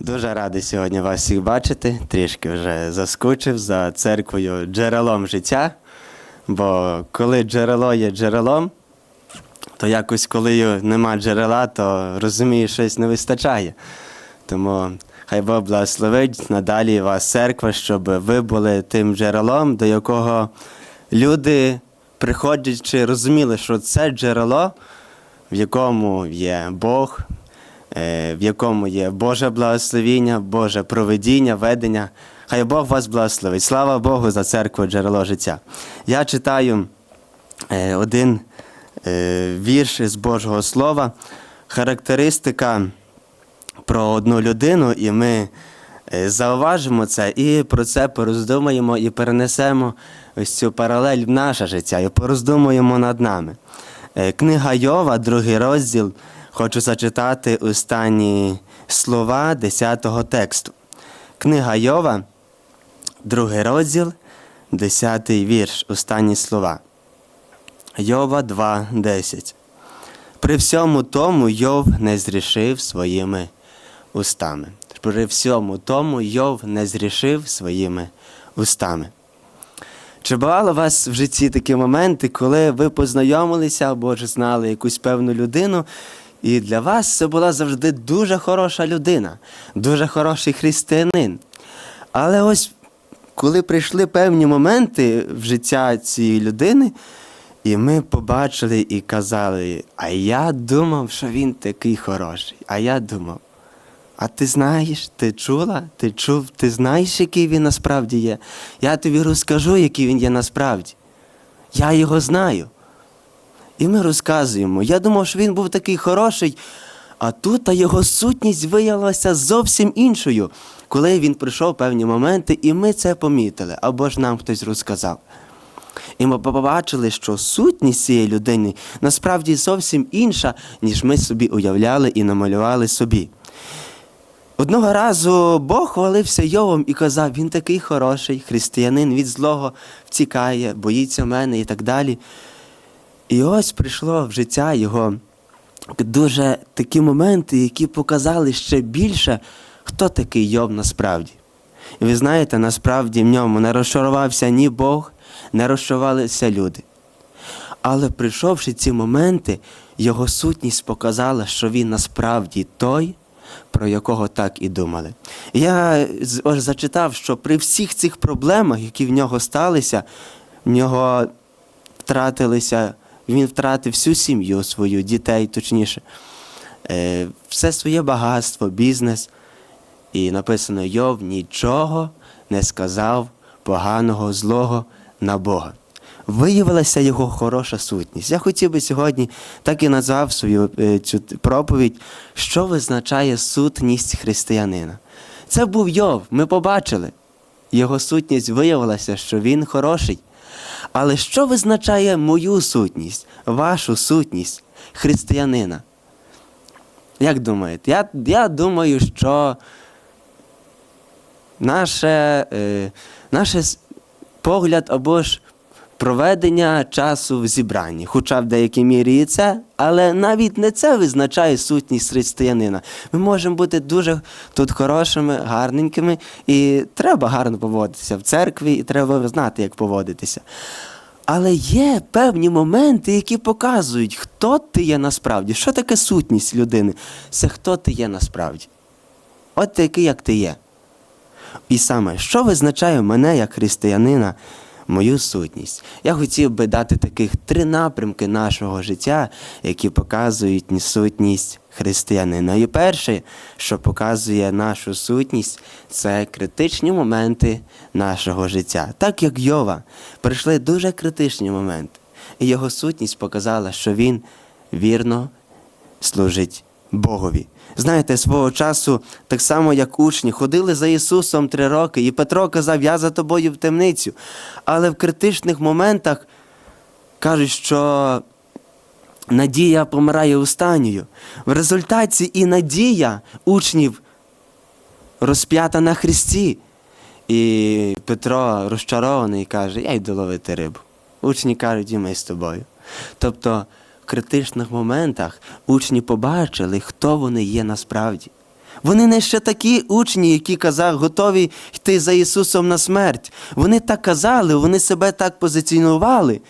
Дуже радий сьогодні вас всіх бачити. Трішки вже заскучив за церквою джерелом життя. Бо коли джерело є джерелом, то якось коли нема джерела, то розумієш, щось не вистачає. Тому хай Бог благословить надалі вас церква, щоб ви були тим джерелом, до якого люди, приходячи, розуміли, що це джерело, в якому є Бог, в якому є Боже благословіння, Боже проведіння, ведення. Хай Бог вас благословить. Слава Богу за церкву джерело життя. Я читаю е, один е, вірш з Божого Слова, характеристика про одну людину, і ми е, зауважимо це і про це пороздумаємо і перенесемо ось цю паралель в наше життя і пороздумуємо над нами. Е, Книга Йова, другий розділ, хочу зачитати останні слова 10-го тексту. Книга Йова, другий розділ, 10-й вірш, останні слова. Йова 2.10. При всьому тому Йов не зрішив своїми устами. При всьому тому Йов не зрішив своїми устами. Чи бувало у вас в житті такі моменти, коли ви познайомилися або ж знали якусь певну людину, і для вас це була завжди дуже хороша людина, дуже хороший християнин. Але ось коли прийшли певні моменти в життя цієї людини, і ми побачили і казали, а я думав, що він такий хороший. А я думав, а ти знаєш, ти чула, ти чув, ти знаєш, який він насправді є. Я тобі розкажу, який він є насправді. Я його знаю. І ми розказуємо. Я думав, що він був такий хороший, а тут та його сутність виявилася зовсім іншою, коли він пройшов певні моменти, і ми це помітили, або ж нам хтось розказав. І ми побачили, що сутність цієї людини насправді зовсім інша, ніж ми собі уявляли і намалювали собі. Одного разу Бог хвалився Йовом і казав, він такий хороший, християнин від злого втікає, боїться мене і так далі. І ось прийшло в життя його дуже такі моменти, які показали ще більше, хто такий Йов насправді. І ви знаєте, насправді в ньому не розчарувався ні Бог, не розчарувалися люди. Але прийшовши ці моменти, його сутність показала, що він насправді той, про якого так і думали. Я ось зачитав, що при всіх цих проблемах, які в нього сталися, в нього втратилися, він втратив всю сім'ю свою, дітей, точніше, е, все своє багатство, бізнес. І написано: Йов нічого не сказав поганого, злого на Бога. Виявилася його хороша сутність. Я хотів би сьогодні так і назвав свою е, цю проповідь, що визначає сутність християнина. Це був Йов, ми побачили. Його сутність виявилася, що він хороший. Але що визначає мою сутність, вашу сутність християнина? Як думаєте? Я, я думаю, що наше, е, наше погляд або ж проведення часу в зібранні, хоча в деякій мірі і це, але навіть не це визначає сутність християнина. Ми можемо бути дуже тут хорошими, гарненькими, і треба гарно поводитися в церкві, і треба знати, як поводитися. Але є певні моменти, які показують, хто ти є насправді. Що таке сутність людини? Це хто ти є насправді. От такий, як ти є. І саме, що визначає мене як християнина, мою сутність? Я хотів би дати таких три напрямки нашого життя, які показують сутність християнина. І перше, що показує нашу сутність, це критичні моменти нашого життя. Так як Йова, прийшли дуже критичні моменти, і його сутність показала, що він вірно служить Богові. Знаєте, свого часу, так само як учні, ходили за Ісусом три роки, і Петро казав, я за тобою в темницю. Але в критичних моментах кажуть, що надія помирає останньою. В результаті і надія учнів розп'ята на Христі. І Петро розчарований каже, я йду ловити рибу. Учні кажуть, і ми з тобою. Тобто критичних моментах учні побачили, хто вони є насправді. Вони не ще такі учні, які казали, готові йти за Ісусом на смерть. Вони так казали, вони себе так позиціонували.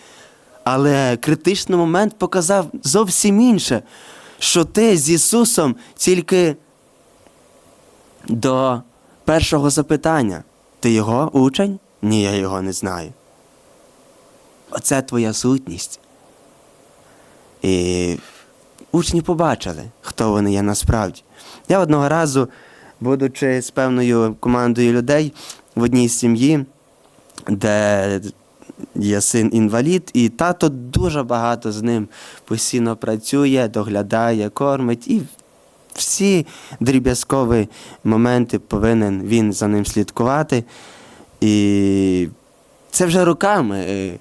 Але критичний момент показав зовсім інше, що ти з Ісусом тільки до першого запитання. Ти його учень? Ні, я його не знаю. Оце твоя сутність. І учні побачили, хто вони є насправді. Я одного разу, будучи з певною командою людей в одній сім'ї, де є син інвалід, і тато дуже багато з ним постійно працює, доглядає, кормить і всі дріб'язкові моменти повинен він за ним слідкувати. І це вже роками е,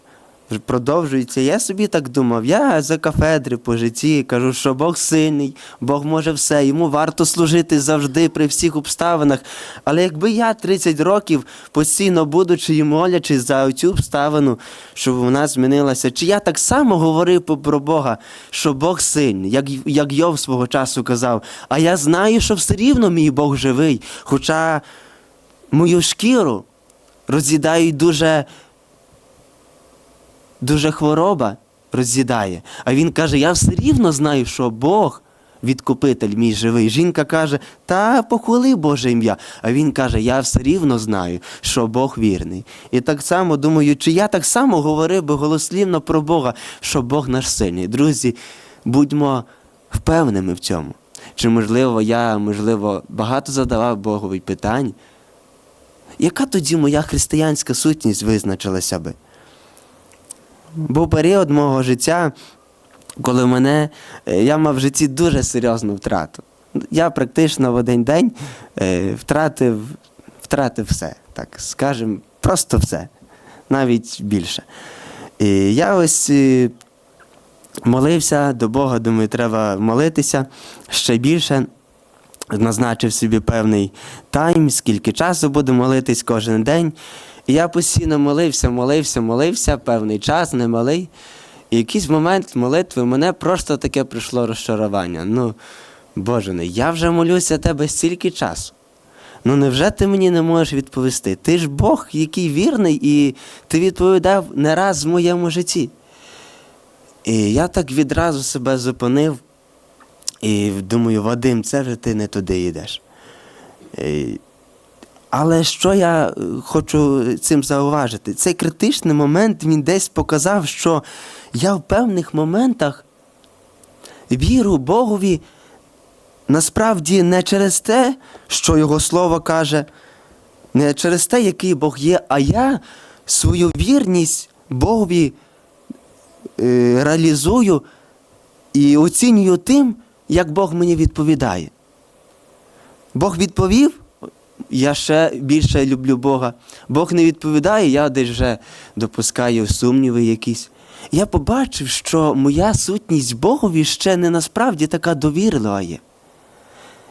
продовжується. Я собі так думав, я за кафедри по житті кажу, що Бог сильний, Бог може все, йому варто служити завжди при всіх обставинах. Але якби я 30 років постійно будучи і молячись за цю обставину, щоб вона змінилася, чи я так само говорив про Бога, що Бог сильний, як, як Йов свого часу казав, а я знаю, що все рівно мій Бог живий, хоча мою шкіру роз'їдають дуже дуже хвороба роз'їдає. А він каже: Я все рівно знаю, що Бог. Відкупитель мій живий. Жінка каже, та похвали Боже ім'я. А він каже, я все рівно знаю, що Бог вірний. І так само думаю, чи я так само говорив би голослівно про Бога, що Бог наш сильний. Друзі, будьмо впевненими в цьому. Чи можливо я, можливо, багато задавав Богові питань? Яка тоді моя християнська сутність визначилася би? Був період мого життя, коли мене, е, я мав в житті дуже серйозну втрату. Я практично в один день е, втратив, втратив все, так скажемо, просто все, навіть більше. І я ось е, молився до Бога, думаю, треба молитися ще більше. Назначив собі певний тайм, скільки часу буду молитись кожен день. І я постійно молився, молився, молився, певний час, немалий. І якийсь момент молитви мене просто таке прийшло розчарування. Ну, Боже, не, я вже молюся тебе стільки часу. Ну невже ти мені не можеш відповісти? Ти ж Бог, який вірний, і ти відповідав не раз в моєму житті. І я так відразу себе зупинив і думаю, Вадим, це вже ти не туди йдеш. Але що я е, хочу цим зауважити? Цей критичний момент він десь показав, що я в певних моментах віру Богові насправді не через те, що Його Слово каже, не через те, який Бог є, а я свою вірність Богові е, реалізую і оцінюю тим, як Бог мені відповідає. Бог відповів, я ще більше люблю Бога. Бог не відповідає, я десь вже допускаю сумніви якісь. Я побачив, що моя сутність Богові ще не насправді така довірлива є.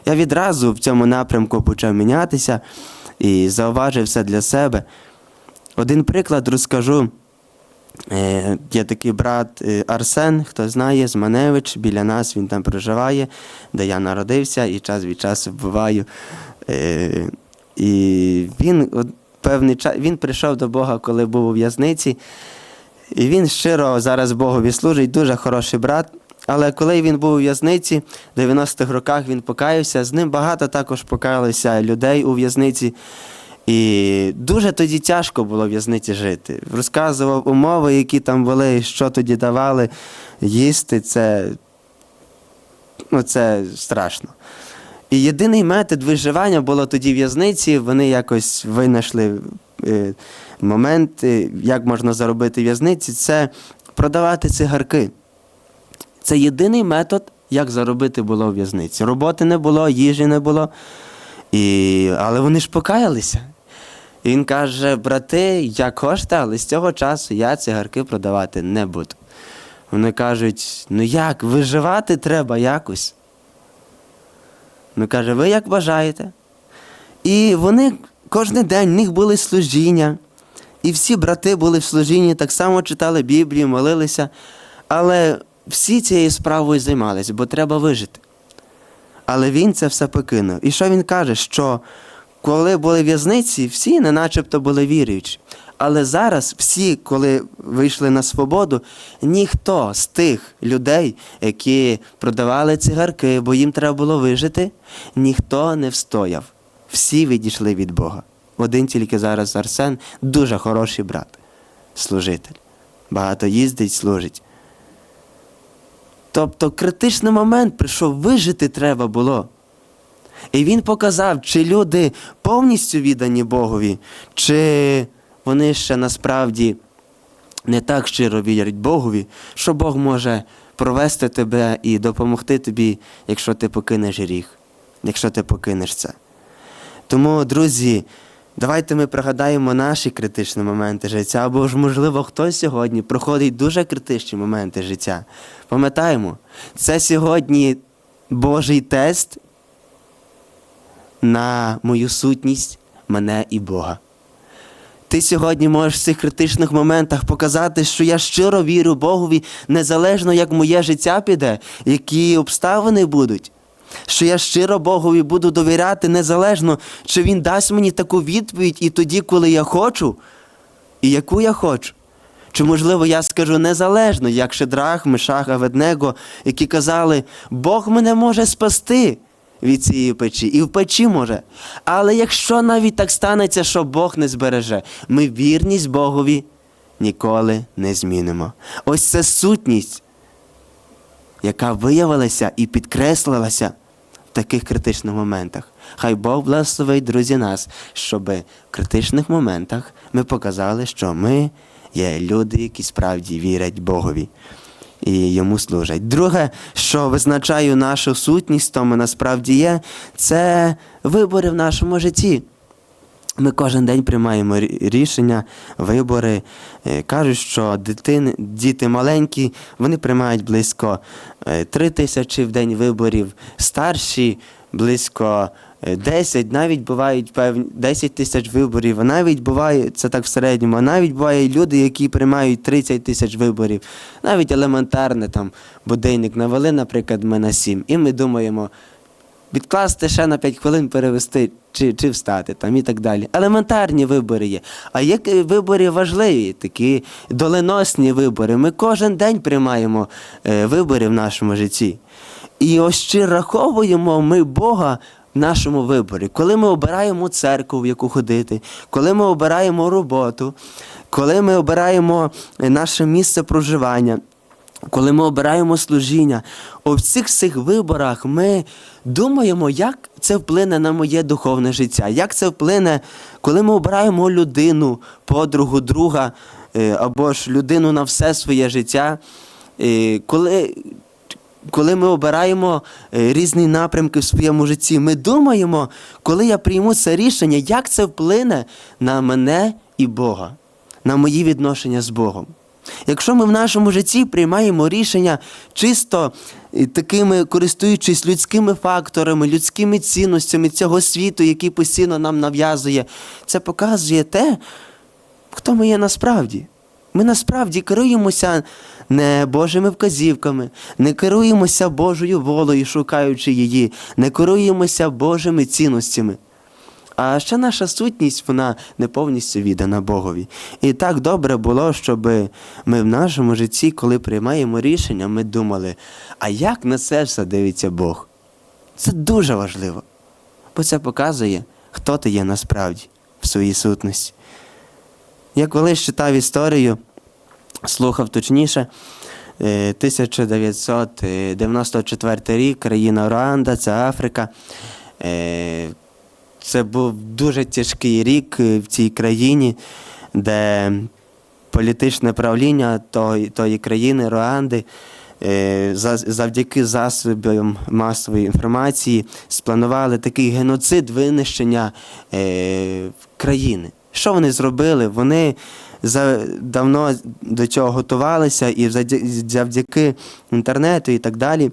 Я відразу в цьому напрямку почав мінятися і зауважив все для себе. Один приклад розкажу. Е, Є такий брат е, Арсен, хто знає, з Маневич, біля нас він там проживає, де я народився і час від часу буваю. І він певний час він прийшов до Бога, коли був у в'язниці. І він щиро зараз Богові служить, дуже хороший брат. Але коли він був у в'язниці, в 90-х роках він покаявся, з ним багато також покаялися людей у в'язниці. І дуже тоді тяжко було в в'язниці жити. Розказував умови, які там були, що тоді давали їсти. Це, ну, це страшно. І єдиний метод виживання було тоді в'язниці. Вони якось винайшли е, момент, е, як можна заробити в'язниці, це продавати цигарки. Це єдиний метод, як заробити було в в'язниці. Роботи не було, їжі не було. І... Але вони ж покаялися. І він каже: брати, як хочете, але з цього часу я цигарки продавати не буду. Вони кажуть: ну як, виживати треба якось. Ну каже, ви як бажаєте. І вони кожен день в них були служіння. І всі брати були в служінні, так само читали Біблію, молилися. Але всі цією справою займалися, бо треба вижити. Але він це все покинув. І що він каже? Що коли були в'язниці, всі не начебто були віруючі. Але зараз всі, коли вийшли на свободу, ніхто з тих людей, які продавали цигарки, бо їм треба було вижити, ніхто не встояв. Всі відійшли від Бога. Один тільки зараз Арсен дуже хороший брат, служитель. Багато їздить, служить. Тобто критичний момент прийшов, вижити треба було. І він показав, чи люди повністю віддані Богові, чи вони ще насправді не так щиро вірять Богові, що Бог може провести тебе і допомогти тобі, якщо ти покинеш гріх, якщо ти покинеш це. Тому, друзі, давайте ми пригадаємо наші критичні моменти життя, або ж, можливо, хтось сьогодні проходить дуже критичні моменти життя. Пам'ятаємо, це сьогодні Божий тест на мою сутність, мене і Бога. Ти сьогодні можеш в цих критичних моментах показати, що я щиро вірю Богові, незалежно як моє життя піде, які обставини будуть. Що я щиро Богові буду довіряти незалежно, чи Він дасть мені таку відповідь і тоді, коли я хочу, і яку я хочу. Чи, можливо, я скажу незалежно, як Шедрах, Мишах, Аведнего, які казали, Бог мене може спасти від цієї печі, і в печі може. Але якщо навіть так станеться, що Бог не збереже, ми вірність Богові ніколи не змінимо. Ось це сутність, яка виявилася і підкреслилася в таких критичних моментах. Хай Бог благословить, друзі, нас, щоб в критичних моментах ми показали, що ми є люди, які справді вірять Богові і йому служать. Друге, що визначає нашу сутність, то ми насправді є, це вибори в нашому житті. Ми кожен день приймаємо рішення, вибори. Е, Кажуть, що дитини, діти маленькі, вони приймають близько е, 3 тисячі в день виборів, старші близько е, 10, навіть бувають певні 10 тисяч виборів, а навіть буває, це так в середньому, а навіть буває люди, які приймають 30 тисяч виборів. Навіть елементарне там будильник навели, наприклад, ми на 7, і ми думаємо, відкласти ще на 5 хвилин перевести чи, чи встати там і так далі. Елементарні вибори є. А є вибори важливі, такі доленосні вибори. Ми кожен день приймаємо е, вибори в нашому житті. І ось чи раховуємо ми Бога нашому виборі, коли ми обираємо церкву, в яку ходити, коли ми обираємо роботу, коли ми обираємо е, наше місце проживання. Коли ми обираємо служіння, у всіх цих виборах ми думаємо, як це вплине на моє духовне життя, як це вплине, коли ми обираємо людину, подругу, друга е, або ж людину на все своє життя. е, Коли, коли ми обираємо е, різні напрямки в своєму житті, ми думаємо, коли я прийму це рішення, як це вплине на мене і Бога, на мої відношення з Богом. Якщо ми в нашому житті приймаємо рішення чисто е, такими користуючись людськими факторами, людськими цінностями цього світу, який постійно нам нав'язує, це показує те, хто ми є насправді. Ми насправді керуємося не Божими вказівками, не керуємося Божою волею, шукаючи її, не керуємося Божими цінностями. А ще наша сутність, вона не повністю віддана Богові. І так добре було, щоб ми в нашому житті, коли приймаємо рішення, ми думали, а як на це все дивиться Бог? Це дуже важливо, бо це показує, хто ти є насправді в своїй сутності. Я колись читав історію, слухав точніше, е, 1994 рік, країна Руанда, це Африка. Е, Це був дуже тяжкий рік е, в цій країні, де політичне правління тої, країни, Руанди, е, завдяки засобам масової інформації спланували такий геноцид винищення е, країни. Що вони зробили? Вони давно до цього готувалися і завдяки інтернету і так далі.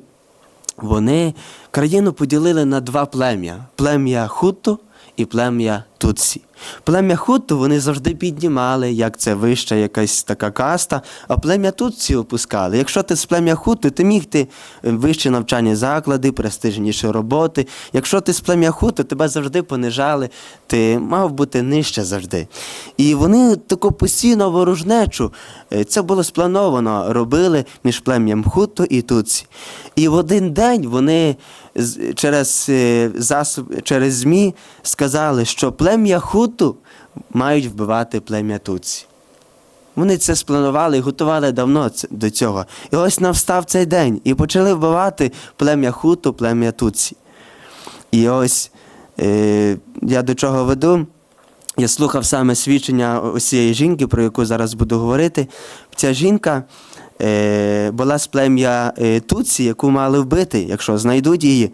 Вони країну поділили на два плем'я: плем'я Хуту і плем'я Тутсі. Плем'я Хуту вони завжди піднімали, як це вища якась така каста, а плем'я Тутсі опускали. Якщо ти з плем'я Хуту, ти міг ти е, вищі навчальні заклади, престижніші роботи. Якщо ти з плем'я Хуту, тебе завжди понижали, ти мав бути нижче завжди. І вони таку постійно ворожнечу, е, це було сплановано, робили між плем'ям Хуту і Тутсі. І в один день вони через е, засоб, через ЗМІ сказали, що плем'я Хуту мають вбивати плем'я Тутсі. Вони це спланували і готували давно до цього. І ось навстав цей день і почали вбивати плем'я Хуту, плем'я Тутсі. І ось е, я до чого веду. Я слухав саме свідчення ось цієї жінки, про яку зараз буду говорити. Ця жінка е, була з плем'я е, Тутсі, яку мали вбити, якщо знайдуть її.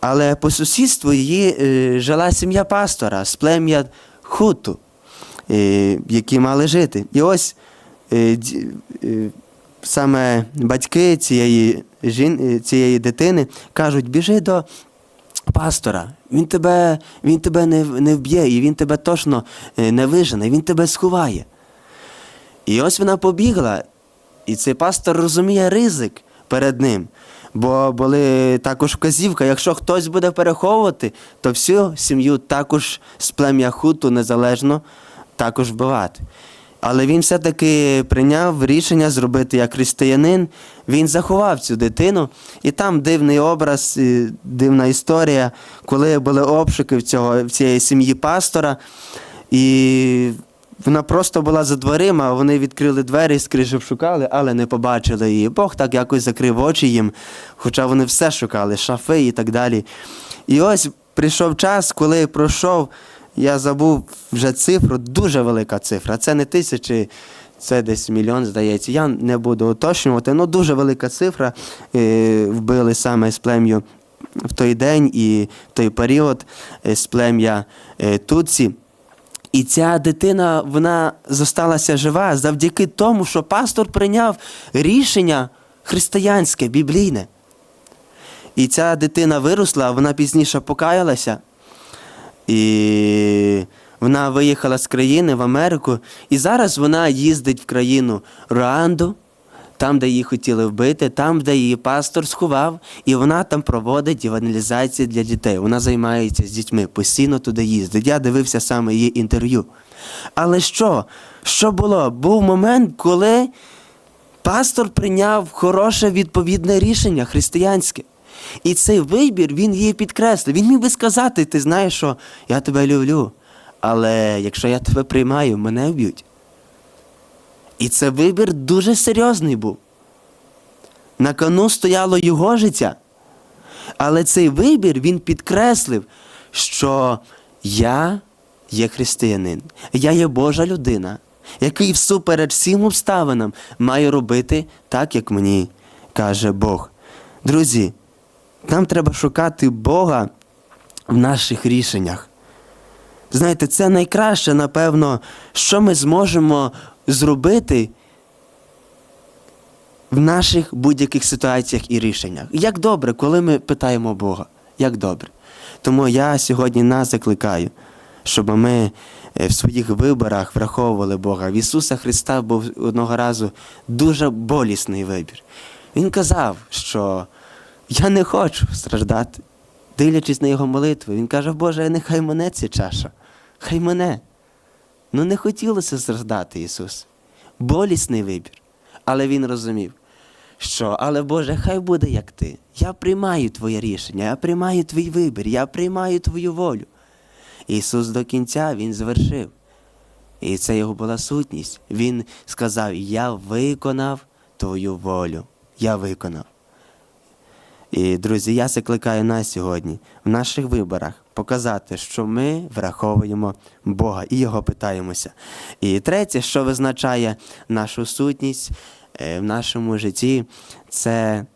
Але по сусідству її е, жила сім'я пастора з плем'я Хуту, е, які мали жити. І ось е, саме батьки цієї, жін, цієї дитини кажуть: біжи до пастора, він тебе, він тебе не, не вб'є, і він тебе точно не вижене, він тебе сховає. І ось вона побігла, і цей пастор розуміє ризик перед ним. Бо були також вказівка, якщо хтось буде переховувати, то всю сім'ю також з плем'я хуту незалежно також вбивати. Але він все-таки прийняв рішення зробити як християнин. Він заховав цю дитину, і там дивний образ, дивна історія, коли були обшуки в, цього, в цієї сім'ї пастора. І вона просто була за дверима, вони відкрили двері, скрижив шукали, але не побачили її. Бог так якось закрив очі їм, хоча вони все шукали, шафи і так далі. І ось прийшов час, коли пройшов, я забув вже цифру, дуже велика цифра. Це не тисячі, це десь мільйон, здається. Я не буду уточнювати, але дуже велика цифра е, вбили саме з плем'ю в той день і в той період е, з плем'я е, Туці. І ця дитина вона зосталася жива завдяки тому, що пастор прийняв рішення християнське, біблійне. І ця дитина виросла, вона пізніше покаялася. І вона виїхала з країни в Америку. І зараз вона їздить в країну Руанду, там, де її хотіли вбити, там, де її пастор сховав, і вона там проводить евангелізацію для дітей. Вона займається з дітьми, постійно туди їздить. Я дивився саме її інтерв'ю. Але що? Що було? Був момент, коли пастор прийняв хороше відповідне рішення християнське. І цей вибір він її підкреслив. Він міг би сказати: ти знаєш, що я тебе люблю, але якщо я тебе приймаю, мене вб'ють. І це вибір дуже серйозний був. На кону стояло його життя. Але цей вибір він підкреслив, що я є християнин, я є Божа людина, який всупереч всім обставинам має робити так, як мені каже Бог. Друзі, нам треба шукати Бога в наших рішеннях. Знаєте, це найкраще, напевно, що ми зможемо зробити в наших будь-яких ситуаціях і рішеннях. Як добре, коли ми питаємо Бога, як добре. Тому я сьогодні нас закликаю, щоб ми е, в своїх виборах враховували Бога. В Ісуса Христа був одного разу дуже болісний вибір. Він казав, що я не хочу страждати. Дивлячись на його молитви, він каже, Боже, нехай мене ця чаша, хай мене. Ну не хотілося страждати Ісус. Болісний вибір. Але Він розумів, що, але Боже, хай буде як ти. Я приймаю Твоє рішення, я приймаю твій вибір, я приймаю Твою волю. Ісус до кінця Він звершив. І це його була сутність. Він сказав: Я виконав Твою волю. Я виконав. І, друзі, я закликаю нас сьогодні в наших виборах показати, що ми враховуємо Бога і Його питаємося. І третє, що визначає нашу сутність е, в нашому житті, це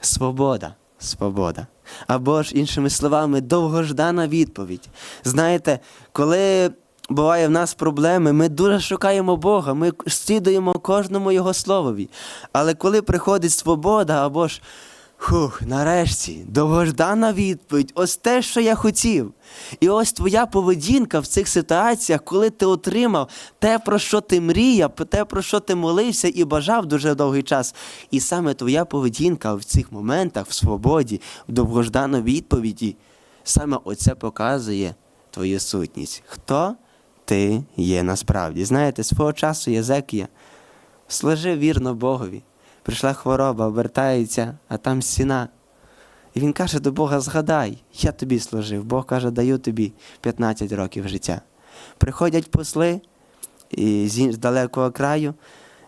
свобода. Свобода. Або ж, іншими словами, довгождана відповідь. Знаєте, коли буває в нас проблеми, ми дуже шукаємо Бога, ми слідуємо кожному Його словові. Але коли приходить свобода, або ж Хух, нарешті, довгождана відповідь. Ось те, що я хотів. І ось твоя поведінка в цих ситуаціях, коли ти отримав те, про що ти мріяв, те, про що ти молився і бажав дуже довгий час. І саме твоя поведінка в цих моментах, в свободі, в довгожданій відповіді, саме оце показує твою сутність. Хто ти є насправді? Знаєте, свого часу Єзекія служив вірно Богові. Прийшла хвороба, обертається, а там стіна. І він каже до Бога: згадай, я тобі служив. Бог каже, даю тобі 15 років життя. Приходять посли і з далекого краю,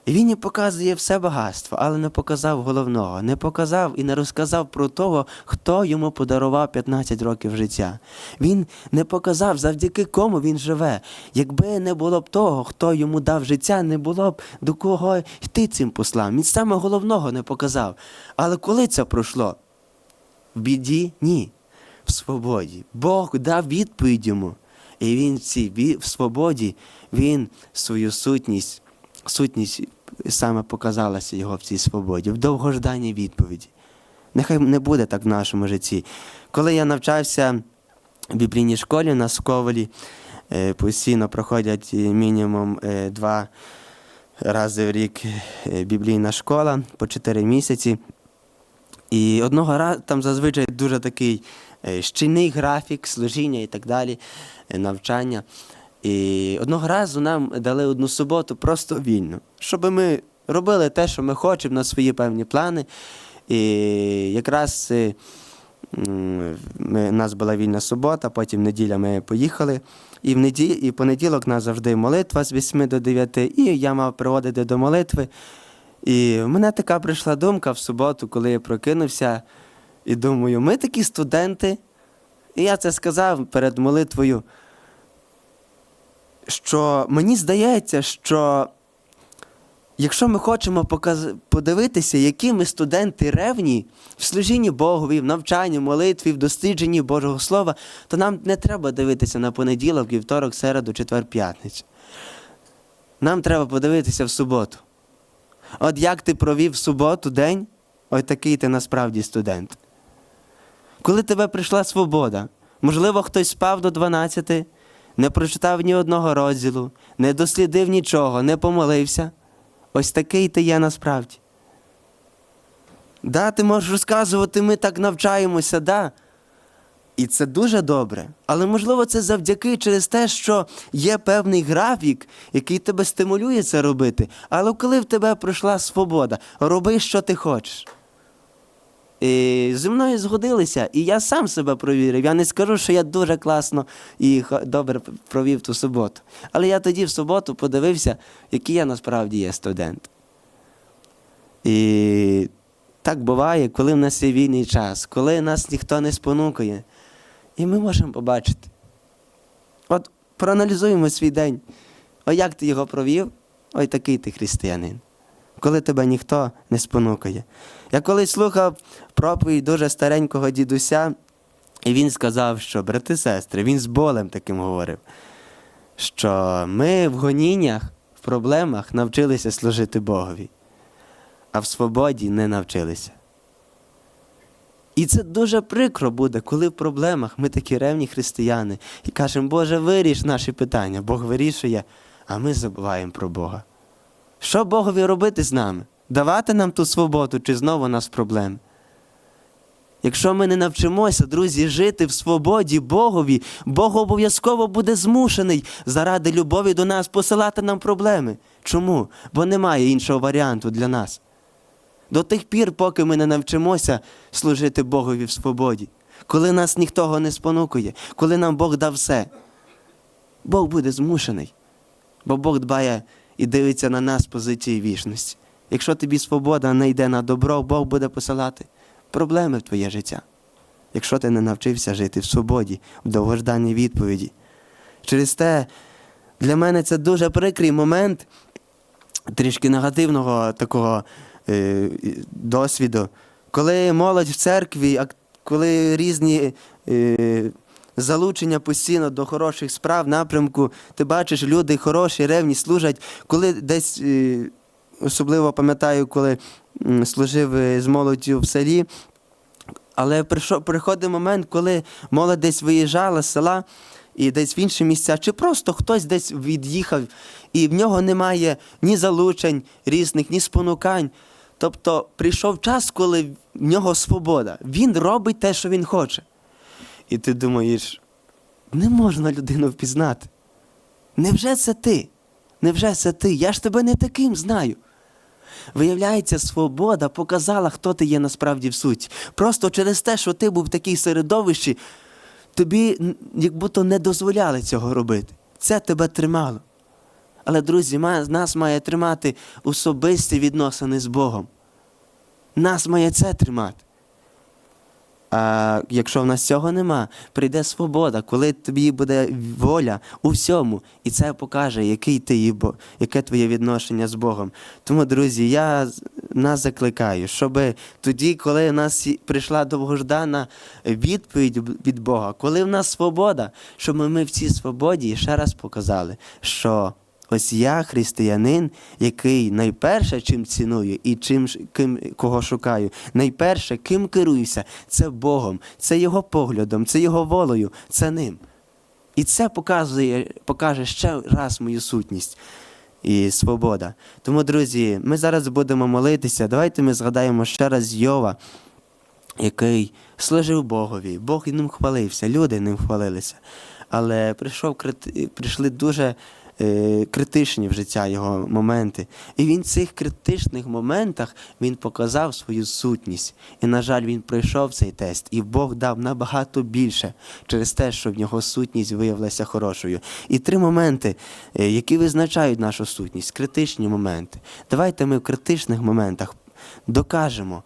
і він їм показує все багатство, але не показав головного, не показав і не розказав про того, хто йому подарував 15 років життя. Він не показав, завдяки кому він живе. Якби не було б того, хто йому дав життя, не було б до кого йти цим послам. Він саме головного не показав. Але коли це пройшло? В біді? Ні. В свободі. Бог дав відповідь йому. І він в цій в свободі, він свою сутність, сутність саме показалася його в цій свободі, в довгожданій відповіді. Нехай не буде так в нашому житті. Коли я навчався в біблійній школі на Сковолі, е, постійно проходять мінімум е, два рази в рік е, біблійна школа по чотири місяці. І одного разу там зазвичай дуже такий щільний графік, служіння і так далі, навчання. І одного разу нам дали одну суботу просто вільно, щоб ми робили те, що ми хочемо, на свої певні плани. І якраз е, ми, у нас була вільна субота, потім неділя ми поїхали. І в неділі, і понеділок у нас завжди молитва з 8 до 9, і я мав приводити до молитви. І в мене така прийшла думка в суботу, коли я прокинувся, і думаю, ми такі студенти. І я це сказав перед молитвою, що мені здається, що якщо ми хочемо показ... подивитися, які ми студенти ревні в служінні Богові, в навчанні, молитві, в дослідженні Божого Слова, то нам не треба дивитися на понеділок, вівторок, середу, четвер, п'ятницю. Нам треба подивитися в суботу. От як ти провів в суботу день, ось такий ти насправді студент. Коли тебе прийшла свобода, можливо, хтось спав до 12, не прочитав ні одного розділу, не дослідив нічого, не помолився. Ось такий ти є насправді. Да, ти можеш розказувати, ми так навчаємося, да. І це дуже добре. Але можливо це завдяки через те, що є певний графік, який тебе стимулює це робити. Але коли в тебе пройшла свобода, роби, що ти хочеш. І зі мною згодилися, і я сам себе провірив. Я не скажу, що я дуже класно і добре провів ту суботу. Але я тоді в суботу подивився, який я насправді є студент. І так буває, коли в нас є вільний час, коли нас ніхто не спонукує. І ми можемо побачити. От проаналізуємо свій день. О, як ти його провів, ой такий ти християнин. Коли тебе ніхто не спонукає. Я колись слухав проповідь дуже старенького дідуся, і він сказав, що, брати сестри, він з болем таким говорив, що ми в гоніннях, в проблемах навчилися служити Богові, а в свободі не навчилися. І це дуже прикро буде, коли в проблемах ми такі ревні християни і кажемо, Боже, виріш наші питання. Бог вирішує, а ми забуваємо про Бога. Що Богові робити з нами? Давати нам ту свободу чи знову у нас проблеми? Якщо ми не навчимося, друзі, жити в свободі Богові, Бог обов'язково буде змушений заради любові до нас посилати нам проблеми. Чому? Бо немає іншого варіанту для нас. До тих пір, поки ми не навчимося служити Богові в свободі, коли нас ніхто не спонукує, коли нам Бог дав все, Бог буде змушений, бо Бог дбає і дивиться на нас позиції вічності. Якщо тобі свобода не йде на добро, Бог буде посилати проблеми в твоє життя. Якщо ти не навчився жити в свободі, в довгожданій відповіді. Через те для мене це дуже прикрий момент трішки негативного такого е, досвіду, коли молодь в церкві, коли різні е, залучення постійно до хороших справ, напрямку, ти бачиш, люди хороші, ревні служать, коли десь. Особливо пам'ятаю, коли служив е, з молоддю в селі, Але приходить момент, коли молодь десь виїжджала з села і десь в інші місця, чи просто хтось десь від'їхав, і в нього немає ні залучень різних, ні спонукань. Тобто прийшов час, коли в нього свобода. Він робить те, що він хоче. І ти думаєш, не можна людину впізнати. Невже це ти? Невже це ти? Я ж тебе не таким знаю. Виявляється, свобода показала, хто ти є насправді в суті. Просто через те, що ти був в такій середовищі, тобі як будто не дозволяли цього робити. Це тебе тримало. Але, друзі, нас має тримати особисті відносини з Богом. Нас має це тримати. А якщо в нас цього нема, прийде свобода, коли тобі буде воля у всьому, і це покаже, який ти Бо- яке твоє відношення з Богом. Тому, друзі, я нас закликаю, щоб тоді, коли в нас прийшла довгождана відповідь від Бога, коли в нас свобода, щоб ми в цій свободі ще раз показали, що Ось я християнин, який найперше чим ціную і чим ким кого шукаю, найперше ким керуюся, це Богом, це Його поглядом, це Його волею, це ним. І це показує, покаже ще раз мою сутність і свобода. Тому, друзі, ми зараз будемо молитися. Давайте ми згадаємо ще раз Йова, який служив Богові. Бог ним хвалився, люди ним хвалилися. Але прийшов, прийшли дуже критичні в життя його моменти. І він в цих критичних моментах він показав свою сутність. І, на жаль, він пройшов цей тест, і Бог дав набагато більше через те, що в нього сутність виявилася хорошою. І три моменти, е, які визначають нашу сутність, критичні моменти. Давайте ми в критичних моментах докажемо.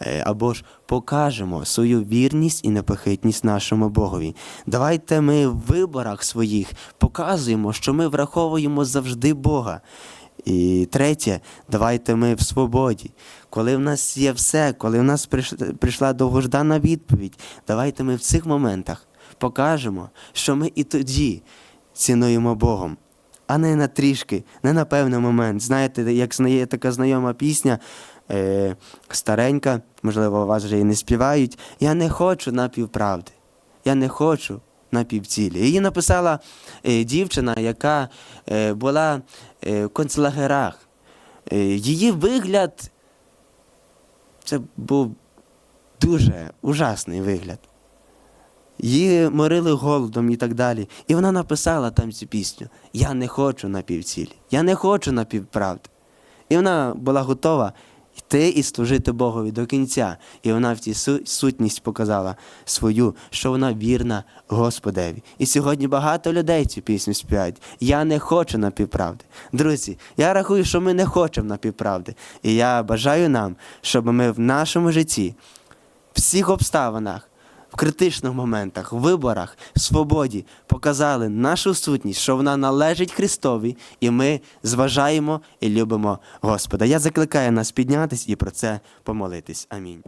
Е, Або ж покажемо свою вірність і непохитність нашому Богові. Давайте ми в виборах своїх показуємо, що ми враховуємо завжди Бога. І третє, давайте ми в свободі. Коли в нас є все, коли в нас прийш- прийшла довгождана відповідь, давайте ми в цих моментах покажемо, що ми і тоді цінуємо Богом, а не на трішки, не на певний момент. Знаєте, як знає така знайома пісня, е, старенька, можливо, вас вже і не співають. Я не хочу напівправди. Я не хочу напівцілі. Її написала е, дівчина, яка е, була е, в концлагерах. Е, її вигляд це був дуже ужасний вигляд. Її морили голодом і так далі. І вона написала там цю пісню: Я не хочу напівцілі, я не хочу напівправди. І вона була готова йти і служити Богові до кінця. І вона в цій сутність показала свою, що вона вірна Господеві. І сьогодні багато людей цю пісню співають. Я не хочу напівправди. Друзі, я рахую, що ми не хочемо напівправди. І я бажаю нам, щоб ми в нашому житті, в всіх обставинах, критичних моментах, виборах, свободі показали нашу сутність, що вона належить Христові, і ми зважаємо і любимо Господа. Я закликаю нас піднятись і про це помолитись. Амінь.